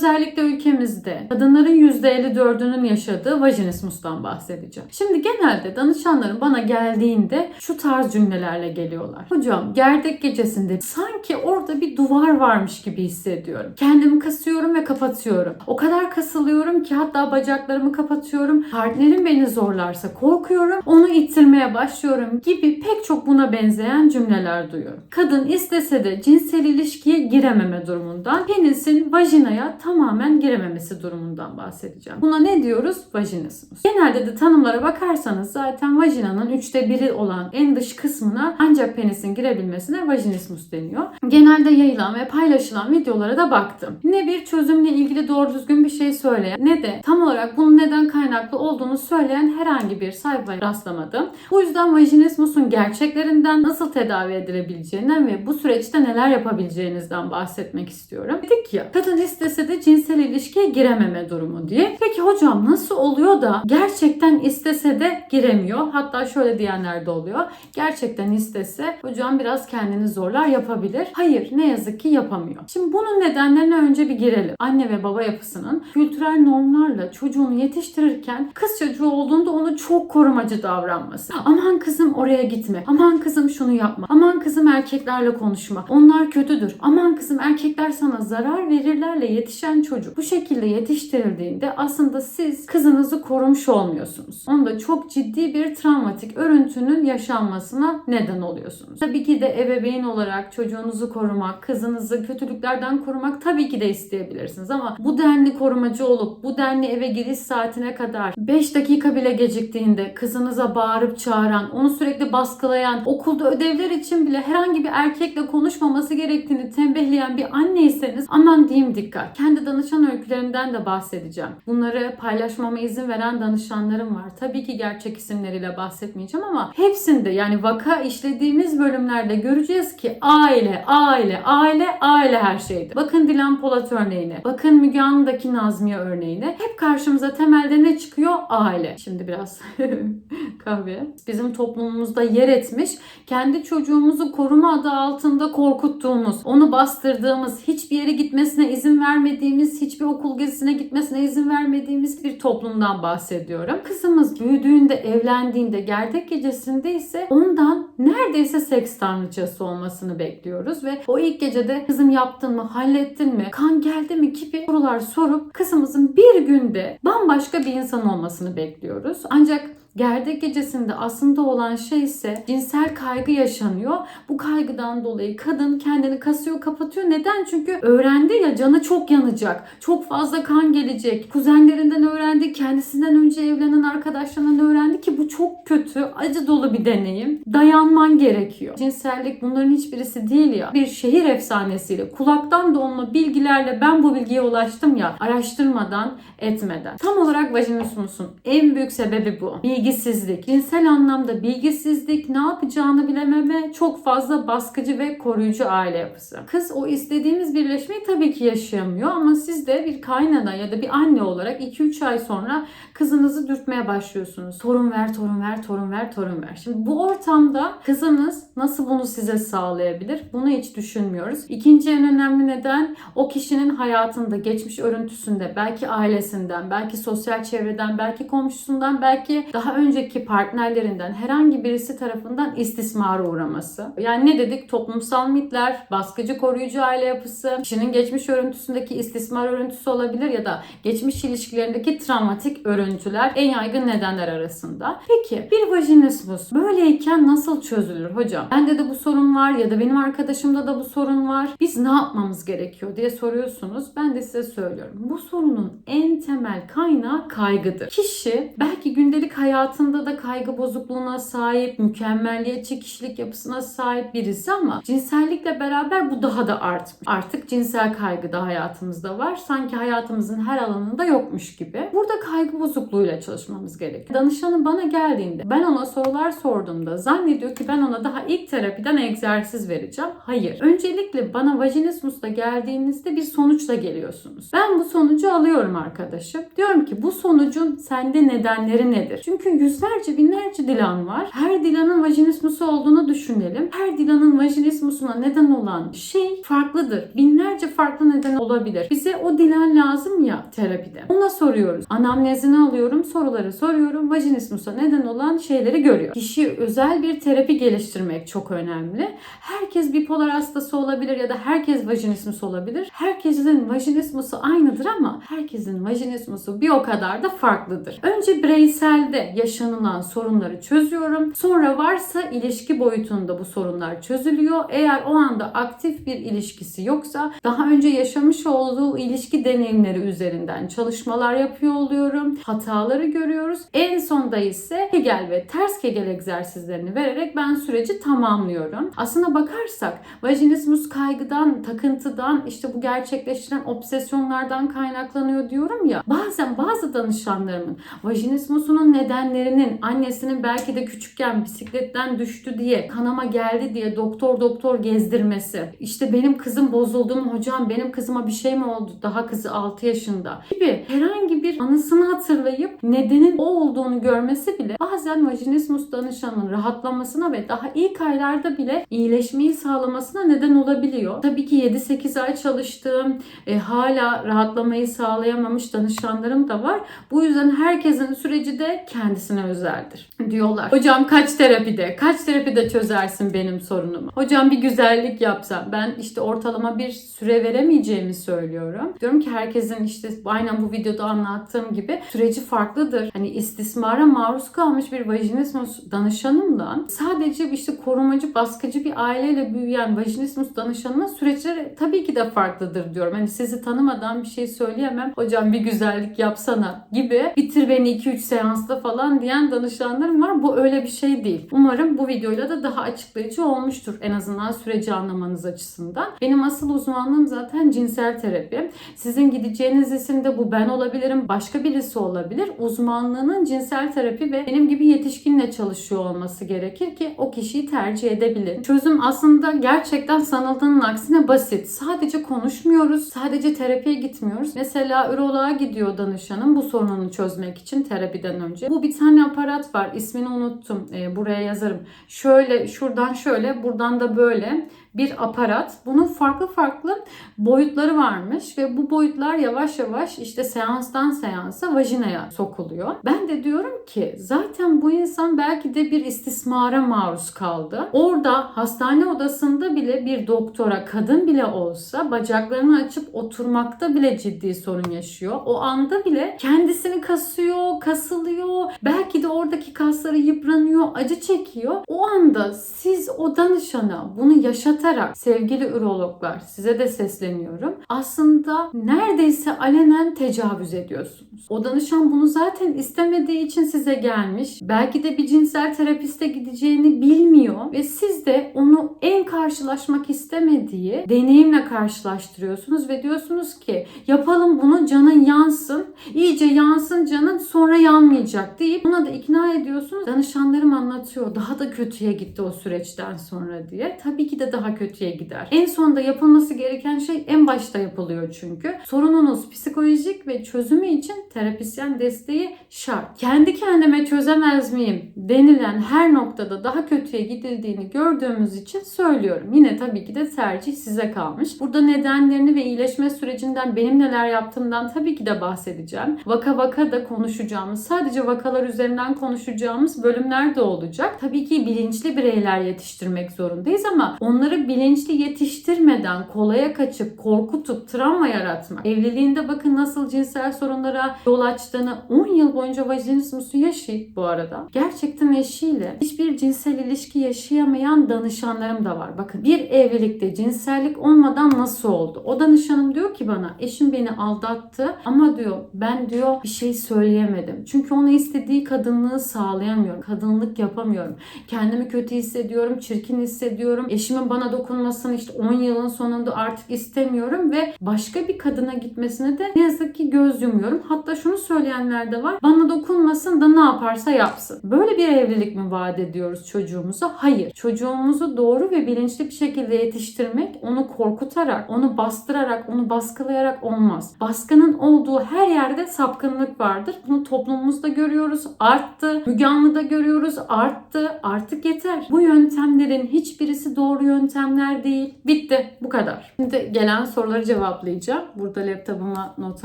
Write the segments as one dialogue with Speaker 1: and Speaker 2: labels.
Speaker 1: özellikle ülkemizde kadınların %54'ünün yaşadığı vajinismustan bahsedeceğim. Şimdi genelde danışanların bana geldiğinde şu tarz cümlelerle geliyorlar. Hocam gerdek gecesinde sanki orada bir duvar varmış gibi hissediyorum. Kendimi kasıyorum ve kapatıyorum. O kadar kasılıyorum ki hatta bacaklarımı kapatıyorum. Partnerim beni zorlarsa korkuyorum. Onu ittirmeye başlıyorum gibi pek çok buna benzeyen cümleler duyuyorum. Kadın istese de cinsel ilişkiye girememe durumundan, penisin vajinaya tamamen girememesi durumundan bahsedeceğim. Buna ne diyoruz? Vajinismus. Genelde de tanımlara bakarsanız zaten vajinanın üçte biri olan en dış kısmına ancak penisin girebilmesine vajinismus deniyor. Genelde yayılan ve paylaşılan videolara da baktım. Ne bir çözümle ilgili doğru düzgün bir şey söyleyen ne de tam olarak bunun neden kaynaklı olduğunu söyleyen herhangi bir sayfaya rastlamadım. Bu yüzden vajinismusun gerçeklerinden nasıl tedavi edilebileceğinden ve bu süreçte neler yapabileceğinizden bahsetmek istiyorum. Dedik ya kadın istese de cinsel ilişkiye girememe durumu diye. Peki hocam nasıl oluyor da gerçekten istese de giremiyor? Hatta şöyle diyenler de oluyor. Gerçekten istese hocam biraz kendini zorlar yapabilir. Hayır ne yazık ki yapamıyor. Şimdi bunun nedenlerine önce bir girelim. Anne ve baba yapısının kültürel normlarla çocuğunu yetiştirirken kız çocuğu olduğunda onu çok korumacı davranması. Aman kızım oraya gitme. Aman kızım şunu yapma. Aman kızım erkeklerle konuşma. Onlar kötüdür. Aman kızım erkekler sana zarar verirlerle yetişen çocuk. Bu şekilde yetiştirildiğinde aslında siz kızınızı korumuş olmuyorsunuz. Onda çok ciddi bir travmatik örüntünün yaşanmasına neden oluyorsunuz. Tabii ki de ebeveyn olarak çocuğunuzu korumak, kızınızı kötülüklerden korumak tabii ki de isteyebilirsiniz ama bu denli korumacı olup bu denli eve giriş saatine kadar 5 dakika bile geciktiğinde kızınıza bağırıp çağıran, onu sürekli baskılayan, okulda ödevler için bile herhangi bir erkekle konuşmaması gerektiğini tembihleyen bir anneyseniz aman diyeyim dikkat. Kendi danışan öykülerimden de bahsedeceğim. Bunları paylaşmama izin veren danışanlarım var. Tabii ki gerçek isimleriyle bahsetmeyeceğim ama hepsinde yani vaka işlediğimiz bölümlerde göreceğiz ki aile, aile, aile, aile her şeydi. Bakın Dilan Polat örneğine, bakın Müge Anlı'daki Nazmiye örneğine. Hep karşımıza temelde ne çıkıyor? Aile. Şimdi biraz kahve. Bizim toplumumuzda yer etmiş, kendi çocuğumuzu koruma adı altında korkuttuğumuz, onu bastırdığımız, hiçbir yere gitmesine izin vermediğimiz, hiçbir okul gezisine gitmesine izin vermediğimiz bir toplumdan bahsediyorum. Kızımız büyüdüğünde, evlendiğinde, gerdek gecesinde ise ondan neredeyse seks tanrıçası olmasını bekliyoruz ve o ilk gecede kızım yaptın mı, hallettin mi, kan geldi mi gibi sorular sorup kızımızın bir günde bambaşka bir insan olmasını bekliyoruz. Ancak Gerdek gecesinde aslında olan şey ise cinsel kaygı yaşanıyor. Bu kaygıdan dolayı kadın kendini kasıyor, kapatıyor. Neden? Çünkü öğrendi ya canı çok yanacak. Çok fazla kan gelecek. Kuzenlerinden öğrendi, kendisinden önce evlenen arkadaşlarından öğrendi ki bu çok kötü, acı dolu bir deneyim. Dayanman gerekiyor. Cinsellik bunların hiçbirisi değil ya. Bir şehir efsanesiyle, kulaktan dolma bilgilerle ben bu bilgiye ulaştım ya. Araştırmadan, etmeden. Tam olarak vajinismusun en büyük sebebi bu. Bilgisizlik. Cinsel anlamda bilgisizlik, ne yapacağını bilememe, çok fazla baskıcı ve koruyucu aile yapısı. Kız o istediğimiz birleşmeyi tabii ki yaşayamıyor ama siz de bir kaynana ya da bir anne olarak 2-3 ay sonra kızınızı dürtmeye başlıyorsunuz. Torun ver, torun ver, torun ver, torun ver. Şimdi bu ortamda kızınız nasıl bunu size sağlayabilir? Bunu hiç düşünmüyoruz. İkinci en önemli neden o kişinin hayatında, geçmiş örüntüsünde, belki ailesinden, belki sosyal çevreden, belki komşusundan, belki daha önceki partnerlerinden herhangi birisi tarafından istismara uğraması. Yani ne dedik? Toplumsal mitler, baskıcı koruyucu aile yapısı, kişinin geçmiş örüntüsündeki istismar örüntüsü olabilir ya da geçmiş ilişkilerindeki travmatik örüntüler en yaygın nedenler arasında. Peki bir vajinismus böyleyken nasıl çözülür hocam? Bende de bu sorun var ya da benim arkadaşımda da bu sorun var. Biz ne yapmamız gerekiyor diye soruyorsunuz. Ben de size söylüyorum. Bu sorunun en temel kaynağı kaygıdır. Kişi belki gündelik hayatında da kaygı bozukluğuna sahip, mükemmelliyetçi kişilik yapısına sahip birisi ama cinsellikle beraber bu daha da artmış. Artık cinsel kaygı da hayatımızda var. Sanki hayatımızın her alanında yokmuş gibi. Burada kaygı bozukluğuyla çalışmamız gerekiyor. Danışanı bana geldiğinde ben ona sorular sorduğumda zannediyor ki ben ona daha ilk terapiden egzersiz vereceğim. Hayır. Öncelikle bana vajinismusla geldiğinizde bir sonuçla geliyorsunuz. Ben bu sonucu alıyorum arkadaşım. Diyorum ki bu sonucun sende nedenleri nedir? Çünkü yüzlerce binlerce dilan var. Her dilanın vajinismusu olduğunu düşünelim. Her dilanın vajinismusuna neden olan şey farklıdır. Binlerce farklı neden olabilir. Bize o dilan lazım terapide. Ona soruyoruz. Anamnezini alıyorum, soruları soruyorum. Vajinismusa neden olan şeyleri görüyor. Kişi özel bir terapi geliştirmek çok önemli. Herkes bipolar hastası olabilir ya da herkes vajinismus olabilir. Herkesin vajinismusu aynıdır ama herkesin vajinismusu bir o kadar da farklıdır. Önce bireyselde yaşanılan sorunları çözüyorum. Sonra varsa ilişki boyutunda bu sorunlar çözülüyor. Eğer o anda aktif bir ilişkisi yoksa daha önce yaşamış olduğu ilişki deneyimleri üzerinden çalışmalar yapıyor oluyorum. Hataları görüyoruz. En sonda ise Kegel ve ters Kegel egzersizlerini vererek ben süreci tamamlıyorum. Aslına bakarsak vajinismus kaygıdan, takıntıdan, işte bu gerçekleştiren obsesyonlardan kaynaklanıyor diyorum ya. Bazen bazı danışanlarımın vajinismusunun nedenlerinin annesinin belki de küçükken bisikletten düştü diye, kanama geldi diye doktor doktor gezdirmesi. İşte benim kızım bozuldu mu hocam, benim kızıma bir şey mi oldu? Daha kızı 6 yaşında gibi herhangi bir anısını hatırlayıp nedenin o olduğunu görmesi bile bazen vajinismus danışanın rahatlamasına ve daha ilk aylarda bile iyileşmeyi sağlamasına neden olabiliyor. Tabii ki 7-8 ay çalıştığım e, hala rahatlamayı sağlayamamış danışanlarım da var. Bu yüzden herkesin süreci de kendisine özeldir diyorlar. Hocam kaç terapide, kaç terapide çözersin benim sorunumu? Hocam bir güzellik yapsam ben işte ortalama bir süre veremeyeceğimi söylüyorum. Diyorum ki herkesin işte aynen bu videoda anlattığım gibi süreci farklıdır. Hani istismara maruz kalmış bir vajinismus danışanımla sadece işte korumacı, baskıcı bir aileyle büyüyen vajinismus danışanının süreçleri tabii ki de farklıdır diyorum. Hani sizi tanımadan bir şey söyleyemem. Hocam bir güzellik yapsana gibi bitir beni 2-3 seansta falan diyen danışanlarım var. Bu öyle bir şey değil. Umarım bu videoyla da daha açıklayıcı olmuştur. En azından süreci anlamanız açısından. Benim asıl uzmanlığım zaten cinsel terapi. Sizin gideceğiniz isim de bu ben olabilirim. Başka birisi olabilir. Uzmanlığının cinsel terapi ve benim gibi yetişkinle çalışıyor olması gerekir ki o kişiyi tercih edebilir. Çözüm aslında gerçekten sanıldığının aksine basit. Sadece konuşmuyoruz. Sadece terapiye gitmiyoruz. Mesela üroloğa gidiyor danışanım bu sorununu çözmek için terapiden önce. Bu bir tane aparat var. İsmini unuttum. Ee, buraya yazarım. Şöyle şuradan şöyle buradan da böyle bir aparat. Bunun farklı farklı boyutları varmış ve bu boyutlar yavaş yavaş işte seanstan seansa vajinaya sokuluyor. Ben de diyorum ki zaten bu insan belki de bir istismara maruz kaldı. Orada hastane odasında bile bir doktora kadın bile olsa bacaklarını açıp oturmakta bile ciddi sorun yaşıyor. O anda bile kendisini kasıyor, kasılıyor. Belki de oradaki kasları yıpranıyor, acı çekiyor. O anda siz o danışana bunu yaşatarak sevgili ürologlar size de sesleniyorum. Aslında neredeyse alenen tecavüz ediyorsunuz. O danışan bunu zaten istemediği için size gelmiş. Belki de bir cinsel terapiste gideceğini bilmiyor ve siz de onu en karşılaşmak istemediği deneyimle karşılaştırıyorsunuz ve diyorsunuz ki yapalım bunu canın yansın. iyice yansın canın sonra yanmayacak deyip ona da ikna ediyorsunuz. Danışanlarım anlatıyor daha da kötüye gitti o süreçten sonra diye. Tabii ki de daha kötüye gider. En sonda yapılması gereken şey en başta yapılıyor çünkü. Sorununuz psikolojik ve çözümü için terapisyen desteği şart. Kendi kendime çözemez miyim denilen her noktada daha kötüye gidildiğini gördüğümüz için söylüyorum. Yine tabii ki de tercih size kalmış. Burada nedenlerini ve iyileşme sürecinden benim neler yaptığımdan tabii ki de bahsedeceğim. Vaka vaka da konuşacağımız, sadece vakalar üzerinden konuşacağımız bölümler de olacak. Tabii ki bilinçli bireyler yetiştirmek zorundayız ama onları bilinçli yetiştirmeden kolaya kaçıp korkutup travma yaratmak. Evliliğinde bakın nasıl cinsel sorunlara yol açtığını 10 yıl boyunca vajinismusu yaşayıp bu arada gerçekten eşiyle hiçbir cinsel ilişki yaşayamayan danışanlarım da var. Bakın bir evlilikte cinsellik olmadan nasıl oldu? O danışanım diyor ki bana eşim beni aldattı ama diyor ben diyor bir şey söyleyemedim. Çünkü ona istediği kadınlığı sağlayamıyorum. Kadınlık yapamıyorum. Kendimi kötü hissediyorum, çirkin hissediyorum. Eşimin bana dokunmasını işte 10 yılın sonunda artık istemiyorum ve başka bir kadına gitmesine de ne yazık ki göz yumuyorum. Hatta şunu söyleyenler de var. Bana dokunmasın da ne yaparsa yapsın. Böyle bir evlilik mi vaat ediyoruz çocuğumuza? Hayır. Çocuğumuzu doğru ve bilinçli bir şekilde yetiştirmek, onu korkutarak, onu bastırarak, onu baskılayarak olmaz. Baskının olduğu her yerde sapkınlık vardır. Bunu toplumumuzda görüyoruz. Arttı. Müge Anlı'da görüyoruz. Arttı. Artık yeter. Bu yöntemlerin hiçbirisi doğru yöntem yöntemler değil. Bitti. Bu kadar. Şimdi gelen soruları cevaplayacağım. Burada laptopuma not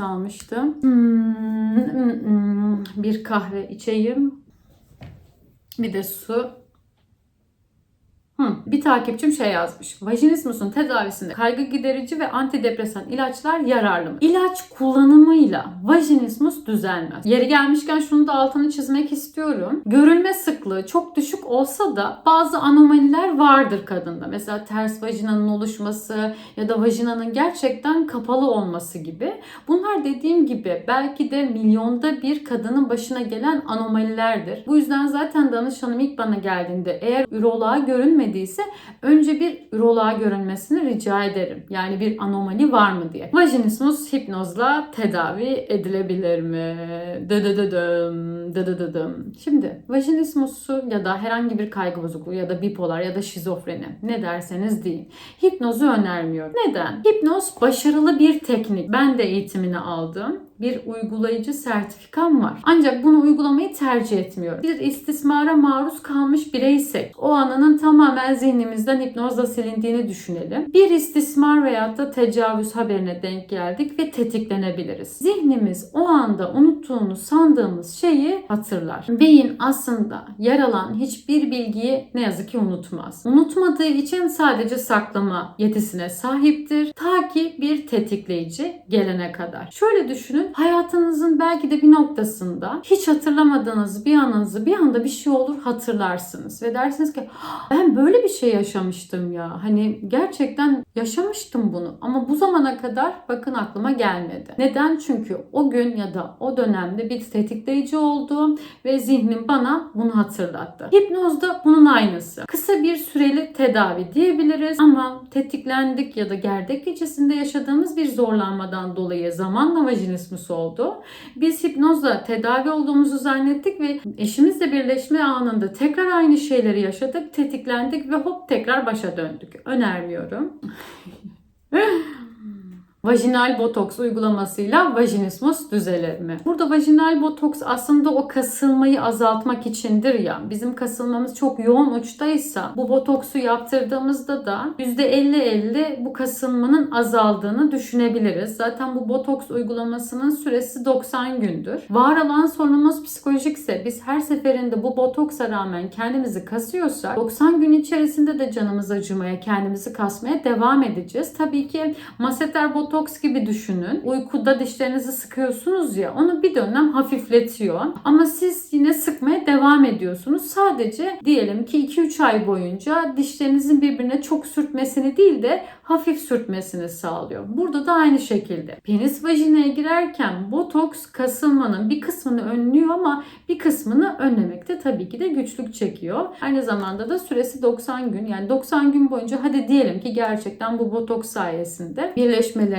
Speaker 1: almıştım. Hmm, hmm, hmm. Bir kahve içeyim. Bir de su. Hı, bir takipçim şey yazmış. Vajinismusun tedavisinde kaygı giderici ve antidepresan ilaçlar yararlı mı? İlaç kullanımıyla vajinismus düzelmez. Yeri gelmişken şunu da altını çizmek istiyorum. Görülme sıklığı çok düşük olsa da bazı anomaliler vardır kadında. Mesela ters vajinanın oluşması ya da vajinanın gerçekten kapalı olması gibi. Bunlar dediğim gibi belki de milyonda bir kadının başına gelen anomalilerdir. Bu yüzden zaten danışanım ilk bana geldiğinde eğer üroloğa görünmediyse önce bir üroloğa görünmesini rica ederim. Yani bir anomali var mı diye. Vajinismus hipnozla tedavi edilebilir mi? Dıdıdıdım, dıdıdıdım. Şimdi vajinismusu ya da herhangi bir kaygı bozukluğu ya da bipolar ya da şizofreni ne derseniz deyin. Hipnozu önermiyorum. Neden? Hipnoz başarılı bir teknik. Ben de eğitimini aldım bir uygulayıcı sertifikam var. Ancak bunu uygulamayı tercih etmiyorum. Bir istismara maruz kalmış bireysek o anının tamamen zihnimizden hipnozla silindiğini düşünelim. Bir istismar veyahut da tecavüz haberine denk geldik ve tetiklenebiliriz. Zihnimiz o anda unuttuğunu sandığımız şeyi hatırlar. Beyin aslında yer alan hiçbir bilgiyi ne yazık ki unutmaz. Unutmadığı için sadece saklama yetisine sahiptir. Ta ki bir tetikleyici gelene kadar. Şöyle düşünün hayatınızın belki de bir noktasında hiç hatırlamadığınız bir anınızı bir anda bir şey olur hatırlarsınız ve dersiniz ki ben böyle bir şey yaşamıştım ya. Hani gerçekten yaşamıştım bunu ama bu zamana kadar bakın aklıma gelmedi. Neden? Çünkü o gün ya da o dönemde bir tetikleyici oldu ve zihnim bana bunu hatırlattı. Hipnozda bunun aynısı. Kısa bir süreli tedavi diyebiliriz ama tetiklendik ya da gerdek gecesinde yaşadığımız bir zorlanmadan dolayı zamanla vajinismus oldu. Biz hipnozla tedavi olduğumuzu zannettik ve eşimizle birleşme anında tekrar aynı şeyleri yaşadık, tetiklendik ve hop tekrar başa döndük. Önermiyorum. Vajinal botoks uygulamasıyla vajinismus düzelir mi? Burada vajinal botoks aslında o kasılmayı azaltmak içindir ya. Bizim kasılmamız çok yoğun uçtaysa bu botoksu yaptırdığımızda da %50-50 bu kasılmanın azaldığını düşünebiliriz. Zaten bu botoks uygulamasının süresi 90 gündür. Var olan sorunumuz psikolojikse biz her seferinde bu botoksa rağmen kendimizi kasıyorsak 90 gün içerisinde de canımız acımaya, kendimizi kasmaya devam edeceğiz. Tabii ki maseter botoks gibi düşünün. Uykuda dişlerinizi sıkıyorsunuz ya onu bir dönem hafifletiyor. Ama siz yine sıkmaya devam ediyorsunuz. Sadece diyelim ki 2-3 ay boyunca dişlerinizin birbirine çok sürtmesini değil de hafif sürtmesini sağlıyor. Burada da aynı şekilde. Penis vajinaya girerken botoks kasılmanın bir kısmını önlüyor ama bir kısmını önlemekte tabii ki de güçlük çekiyor. Aynı zamanda da süresi 90 gün. Yani 90 gün boyunca hadi diyelim ki gerçekten bu botoks sayesinde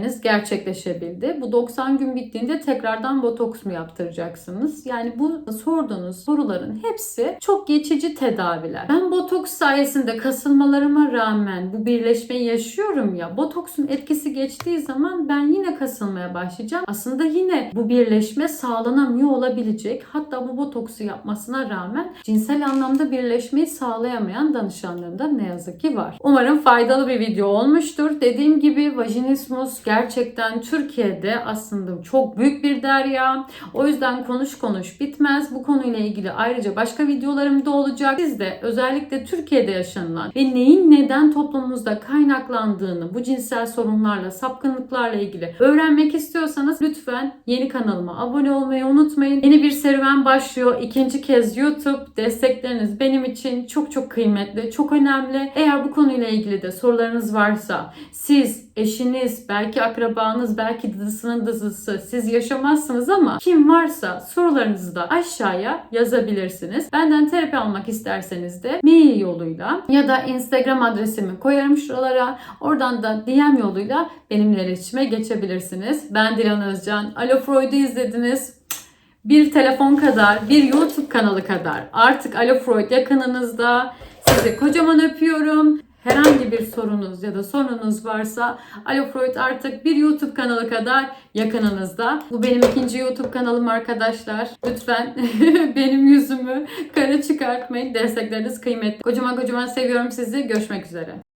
Speaker 1: birleşmeleriniz gerçekleşebildi. Bu 90 gün bittiğinde tekrardan botoks mu yaptıracaksınız? Yani bu sorduğunuz soruların hepsi çok geçici tedaviler. Ben botoks sayesinde kasılmalarıma rağmen bu birleşmeyi yaşıyorum ya. Botoksun etkisi geçtiği zaman ben yine kasılmaya başlayacağım. Aslında yine bu birleşme sağlanamıyor olabilecek. Hatta bu botoksu yapmasına rağmen cinsel anlamda birleşmeyi sağlayamayan danışanlarım da ne yazık ki var. Umarım faydalı bir video olmuştur. Dediğim gibi vajinismus gerçekten Türkiye'de aslında çok büyük bir derya. O yüzden konuş konuş bitmez. Bu konuyla ilgili ayrıca başka videolarım da olacak. Siz de özellikle Türkiye'de yaşanılan ve neyin neden toplumumuzda kaynaklandığını bu cinsel sorunlarla, sapkınlıklarla ilgili öğrenmek istiyorsanız lütfen yeni kanalıma abone olmayı unutmayın. Yeni bir serüven başlıyor. İkinci kez YouTube. Destekleriniz benim için çok çok kıymetli, çok önemli. Eğer bu konuyla ilgili de sorularınız varsa siz, eşiniz, belki akrabanız, belki dızısının dızısı siz yaşamazsınız ama kim varsa sorularınızı da aşağıya yazabilirsiniz. Benden terapi almak isterseniz de mail yoluyla ya da Instagram adresimi koyarım şuralara. Oradan da DM yoluyla benimle iletişime geçebilirsiniz. Ben Dilan Özcan. Alo Freud'u izlediniz. Bir telefon kadar, bir YouTube kanalı kadar artık Alo Freud yakınınızda. Sizi kocaman öpüyorum. Herhangi bir sorunuz ya da sorunuz varsa Alo Freud artık bir YouTube kanalı kadar yakınınızda. Bu benim ikinci YouTube kanalım arkadaşlar. Lütfen benim yüzümü kara çıkartmayın. Destekleriniz kıymetli. Kocaman kocaman seviyorum sizi. Görüşmek üzere.